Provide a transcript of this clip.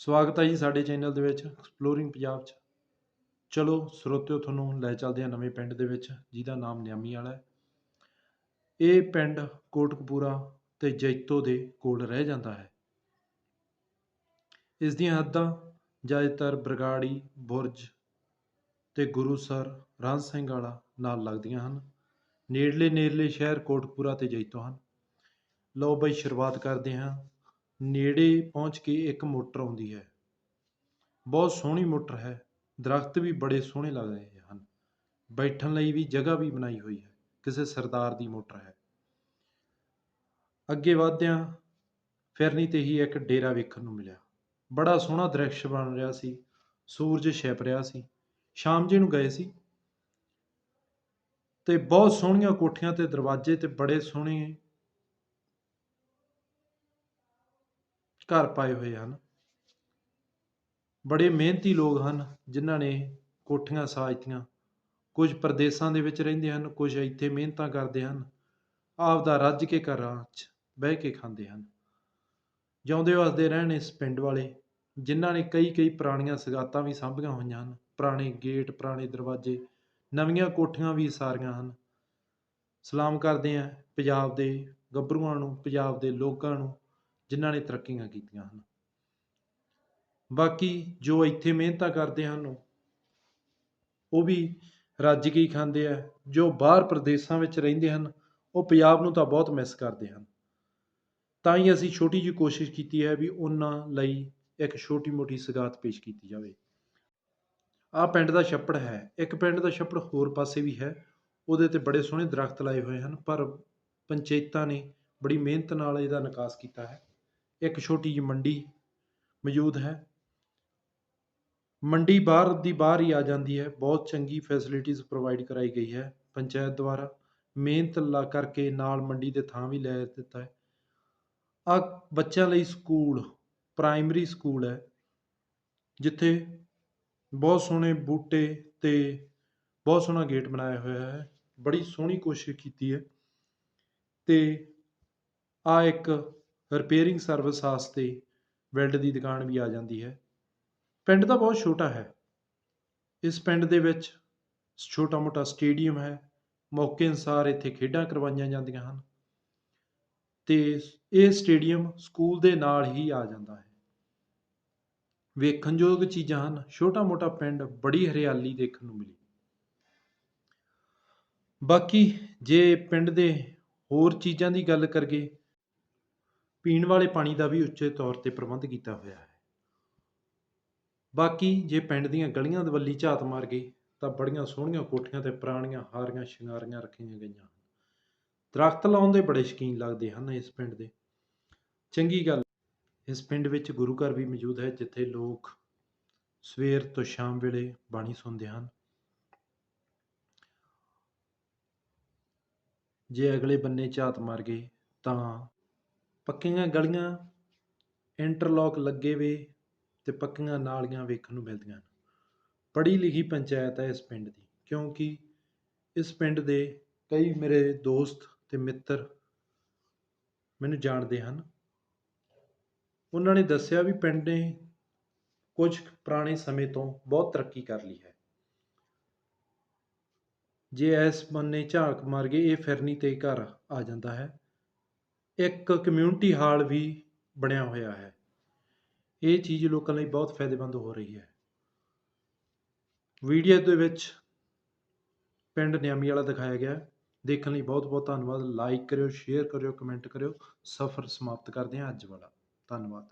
ਸਵਾਗਤ ਹੈ ਜੀ ਸਾਡੇ ਚੈਨਲ ਦੇ ਵਿੱਚ ਐਕਸਪਲੋਰਿੰਗ ਪੰਜਾਬ 'ਚ। ਚਲੋ ਸਰੋਤਿਓ ਤੁਹਾਨੂੰ ਲੈ ਚੱਲਦੇ ਹਾਂ ਨਵੇਂ ਪਿੰਡ ਦੇ ਵਿੱਚ, ਜਿਹਦਾ ਨਾਮ ਨਿਆਮੀ ਵਾਲਾ ਹੈ। ਇਹ ਪਿੰਡ ਕੋਟਕਪੂਰਾ ਤੇ ਜੈਤੋ ਦੇ ਕੋਲ ਰਹਿ ਜਾਂਦਾ ਹੈ। ਇਸ ਦੀਆਂ ਹੱਦਾਂ ਜ਼ਿਆਦਾਤਰ ਬਰਗਾੜੀ, ਬੁਰਜ ਤੇ ਗੁਰੂਸਰ ਰਾਜ ਸਿੰਘ ਵਾਲਾ ਨਾਲ ਲੱਗਦੀਆਂ ਹਨ। ਨੇੜਲੇ ਨੇੜਲੇ ਸ਼ਹਿਰ ਕੋਟਕਪੂਰਾ ਤੇ ਜੈਤੋ ਹਨ। ਲਓ ਬਈ ਸ਼ੁਰੂਆਤ ਕਰਦੇ ਹਾਂ। ਨੇੜੇ ਪਹੁੰਚ ਕੇ ਇੱਕ ਮੋਟਰ ਆਉਂਦੀ ਹੈ। ਬਹੁਤ ਸੋਹਣੀ ਮੋਟਰ ਹੈ। ਦਰਖਤ ਵੀ ਬੜੇ ਸੋਹਣੇ ਲੱਗ ਰਹੇ ਹਨ। ਬੈਠਣ ਲਈ ਵੀ ਜਗ੍ਹਾ ਵੀ ਬਣਾਈ ਹੋਈ ਹੈ। ਕਿਸੇ ਸਰਦਾਰ ਦੀ ਮੋਟਰ ਹੈ। ਅੱਗੇ ਵਧਦਿਆਂ ਫਿਰਨੀ ਤੇ ਹੀ ਇੱਕ ਡੇਰਾ ਵੇਖਣ ਨੂੰ ਮਿਲਿਆ। ਬੜਾ ਸੋਹਣਾ ਦ੍ਰਿਸ਼ ਬਣ ਰਿਹਾ ਸੀ। ਸੂਰਜ ਛਿਪ ਰਿਹਾ ਸੀ। ਸ਼ਾਮ ਜੀ ਨੂੰ ਗਏ ਸੀ। ਤੇ ਬਹੁਤ ਸੋਹਣੀਆਂ ਕੋਠੀਆਂ ਤੇ ਦਰਵਾਜ਼ੇ ਤੇ ਬੜੇ ਸੋਹਣੇ ਘਰ ਪਾਏ ਹੋਏ ਹਨ। ਬੜੇ ਮਿਹਨਤੀ ਲੋਕ ਹਨ, ਜਿਨ੍ਹਾਂ ਨੇ ਕੋਠੀਆਂ ਸਾਜਤੀਆਂ। ਕੁਝ ਪ੍ਰਦੇਸ਼ਾਂ ਦੇ ਵਿੱਚ ਰਹਿੰਦੇ ਹਨ, ਕੁਝ ਇੱਥੇ ਮਿਹਨਤਾਂ ਕਰਦੇ ਹਨ। ਆਪ ਦਾ ਰੱਜ ਕੇ ਘਰਾਂ 'ਚ ਬਹਿ ਕੇ ਖਾਂਦੇ ਹਨ। ਜਿਉਂਦੇ ਵਸਦੇ ਰਹਿਣ ਇਸ ਪਿੰਡ ਵਾਲੇ, ਜਿਨ੍ਹਾਂ ਨੇ ਕਈ ਕਈ ਪੁਰਾਣੀਆਂ ਸਗਾਤਾਂ ਵੀ ਸਾਂਭੀਆਂ ਹੋਈਆਂ ਹਨ। ਪੁਰਾਣੇ ਗੇਟ, ਪੁਰਾਣੇ ਦਰਵਾਜ਼ੇ, ਨਵੀਆਂ ਕੋਠੀਆਂ ਵੀ ਸਾਰੀਆਂ ਹਨ। ਸਲਾਮ ਕਰਦੇ ਹਾਂ ਪੰਜਾਬ ਦੇ ਗੱਭਰੂਆਂ ਨੂੰ, ਪੰਜਾਬ ਦੇ ਲੋਕਾਂ ਨੂੰ। ਜਿਨ੍ਹਾਂ ਨੇ ਤਰੱਕੀਆਂ ਕੀਤੀਆਂ ਹਨ। ਬਾਕੀ ਜੋ ਇੱਥੇ ਮਿਹਨਤਾਂ ਕਰਦੇ ਹਨ, ਉਹ ਵੀ ਰੱਜ ਕੇ ਹੀ ਖਾਂਦੇ ਆ। ਜੋ ਬਾਹਰ ਪ੍ਰਦੇਸ਼ਾਂ ਵਿੱਚ ਰਹਿੰਦੇ ਹਨ, ਉਹ ਪੰਜਾਬ ਨੂੰ ਤਾਂ ਬਹੁਤ ਮਿਸ ਕਰਦੇ ਹਨ। ਤਾਂ ਹੀ ਅਸੀਂ ਛੋਟੀ ਜਿਹੀ ਕੋਸ਼ਿਸ਼ ਕੀਤੀ ਹੈ ਵੀ ਉਹਨਾਂ ਲਈ ਇੱਕ ਛੋਟੀ ਮੋਟੀ ਸਗਾਤ ਪੇਸ਼ ਕੀਤੀ ਜਾਵੇ। ਆਹ ਪਿੰਡ ਦਾ ਛੱਪੜ ਹੈ। ਇੱਕ ਪਿੰਡ ਦਾ ਛੱਪੜ ਹੋਰ ਪਾਸੇ ਵੀ ਹੈ। ਉਹਦੇ ਤੇ ਬੜੇ ਸੋਹਣੇ ਦਰਖਤ ਲਾਏ ਹੋਏ ਹਨ, ਪਰ ਪੰਚਾਇਤਾਂ ਨੇ ਬੜੀ ਮਿਹਨਤ ਨਾਲ ਇਹਦਾ ਨਿਕਾਸ ਕੀਤਾ ਹੈ। ਇੱਕ ਛੋਟੀ ਜਿਹੀ ਮੰਡੀ ਮੌਜੂਦ ਹੈ। ਮੰਡੀ ਬਾਹਰ ਦੀ ਬਾਹਰ ਹੀ ਆ ਜਾਂਦੀ ਹੈ। ਬਹੁਤ ਚੰਗੀ ਫੈਸਿਲਿਟੀਜ਼ ਪ੍ਰੋਵਾਈਡ ਕਰਾਈ ਗਈ ਹੈ ਪੰਚਾਇਤ ਦੁਆਰਾ। ਮਿਹਨਤ ਲਾ ਕਰਕੇ ਨਾਲ ਮੰਡੀ ਦੇ ਥਾਂ ਵੀ ਲੈ ਦਿੱਤਾ ਹੈ। ਆ ਬੱਚਿਆਂ ਲਈ ਸਕੂਲ ਪ੍ਰਾਇਮਰੀ ਸਕੂਲ ਹੈ। ਜਿੱਥੇ ਬਹੁਤ ਸੋਹਣੇ ਬੂਟੇ ਤੇ ਬਹੁਤ ਸੋਹਣਾ ਗੇਟ ਬਣਾਇਆ ਹੋਇਆ ਹੈ। ਬੜੀ ਸੋਹਣੀ ਕੋਸ਼ਿਸ਼ ਕੀਤੀ ਹੈ। ਤੇ ਆ ਇੱਕ ਰਿਪੇਅਰਿੰਗ ਸਰਵਿਸ ਵਾਸਤੇ ਵੈਲਡ ਦੀ ਦੁਕਾਨ ਵੀ ਆ ਜਾਂਦੀ ਹੈ। ਪਿੰਡ ਤਾਂ ਬਹੁਤ ਛੋਟਾ ਹੈ। ਇਸ ਪਿੰਡ ਦੇ ਵਿੱਚ ਛੋਟਾ ਮੋਟਾ ਸਟੇਡੀਅਮ ਹੈ। ਮੌਕੇ ਅਨੁਸਾਰ ਇੱਥੇ ਖੇਡਾਂ ਕਰਵਾਈਆਂ ਜਾਂਦੀਆਂ ਹਨ। ਤੇ ਇਹ ਸਟੇਡੀਅਮ ਸਕੂਲ ਦੇ ਨਾਲ ਹੀ ਆ ਜਾਂਦਾ ਹੈ। ਵੇਖਣਯੋਗ ਚੀਜ਼ਾਂ ਹਨ। ਛੋਟਾ ਮੋਟਾ ਪਿੰਡ ਬੜੀ ਹਰਿਆਲੀ ਦੇਖਣ ਨੂੰ ਮਿਲੀ। ਬਾਕੀ ਜੇ ਪਿੰਡ ਦੇ ਹੋਰ ਚੀਜ਼ਾਂ ਦੀ ਗੱਲ ਕਰੀਏ ਪੀਣ ਵਾਲੇ ਪਾਣੀ ਦਾ ਵੀ ਉੱਚੇ ਤੌਰ ਤੇ ਪ੍ਰਬੰਧ ਕੀਤਾ ਹੋਇਆ ਹੈ। ਬਾਕੀ ਜੇ ਪਿੰਡ ਦੀਆਂ ਗਲੀਆਂ ਦੇ ਵੱਲੀ ਝਾਤ ਮਾਰ ਗਈ, ਤਾਂ ਬੜੀਆਂ ਸੋਹਣੀਆਂ ਕੋਠੀਆਂ ਤੇ ਪੁਰਾਣੀਆਂ ਹਾਰੀਆਂ ਸ਼ਿੰਗਾਰੀਆਂ ਰੱਖੀਆਂ ਗਈਆਂ ਹਨ। ਦਰਖਤ ਲਾਉਣ ਦੇ ਬੜੇ ਸ਼ੌਕੀਨ ਲੱਗਦੇ ਹਨ ਇਸ ਪਿੰਡ ਦੇ। ਚੰਗੀ ਗੱਲ, ਇਸ ਪਿੰਡ ਵਿੱਚ ਗੁਰੂ ਘਰ ਵੀ ਮੌਜੂਦ ਹੈ, ਜਿੱਥੇ ਲੋਕ ਸਵੇਰ ਤੋਂ ਸ਼ਾਮ ਵੇਲੇ ਬਾਣੀ ਸੁਣਦੇ ਹਨ। ਜੇ ਅਗਲੇ ਬੰਨੇ ਝਾਤ ਮਾਰ ਗਏ, ਤਾਂ ਪੱਕੀਆਂ ਗਲੀਆਂ ਇੰਟਰਲੋਕ ਲੱਗੇ ਵੇ ਤੇ ਪੱਕੀਆਂ ਨਾਲੀਆਂ ਵੇਖਣ ਨੂੰ ਮਿਲਦੀਆਂ ਹਨ। ਪੜ੍ਹੀ ਲਿਖੀ ਪੰਚਾਇਤ ਹੈ ਇਸ ਪਿੰਡ ਦੀ, ਕਿਉਂਕਿ ਇਸ ਪਿੰਡ ਦੇ ਕਈ ਮੇਰੇ ਦੋਸਤ ਤੇ ਮਿੱਤਰ ਮੈਨੂੰ ਜਾਣਦੇ ਹਨ। ਉਹਨਾਂ ਨੇ ਦੱਸਿਆ ਵੀ ਪਿੰਡ ਨੇ ਕੁਝ ਪੁਰਾਣੇ ਸਮੇਂ ਤੋਂ ਬਹੁਤ ਤਰੱਕੀ ਕਰ ਲਈ ਹੈ। ਜੇ ਇਸ ਬੰਨੇ ਝਾਕ ਮਾਰ ਗਏ ਇਹ ਫਿਰਨੀ ਤੇ ਘਰ ਆ ਜਾਂਦਾ ਹੈ ਇੱਕ ਕਮਿਊਨਿਟੀ ਹਾਲ ਵੀ ਬਣਿਆ ਹੋਇਆ ਹੈ। ਇਹ ਚੀਜ਼ ਲੋਕਾਂ ਲਈ ਬਹੁਤ ਫਾਇਦੇਮੰਦ ਹੋ ਰਹੀ ਹੈ। ਵੀਡੀਓ ਦੇ ਵਿੱਚ ਪਿੰਡ ਨਿਆਮੀ ਵਾਲਾ ਦਿਖਾਇਆ ਗਿਆ। ਦੇਖਣ ਲਈ ਬਹੁਤ ਬਹੁਤ ਧੰਨਵਾਦ। ਲਾਈਕ ਕਰਿਓ ਸ਼ੇਅਰ ਕਰਿਓ ਕਮੈਂਟ ਕਰਿਓ। ਸਫ਼ਰ ਸਮਾਪਤ ਕਰਦੇ ਹਾਂ ਅੱਜ ਵਾਲਾ। ਧੰਨਵਾਦ।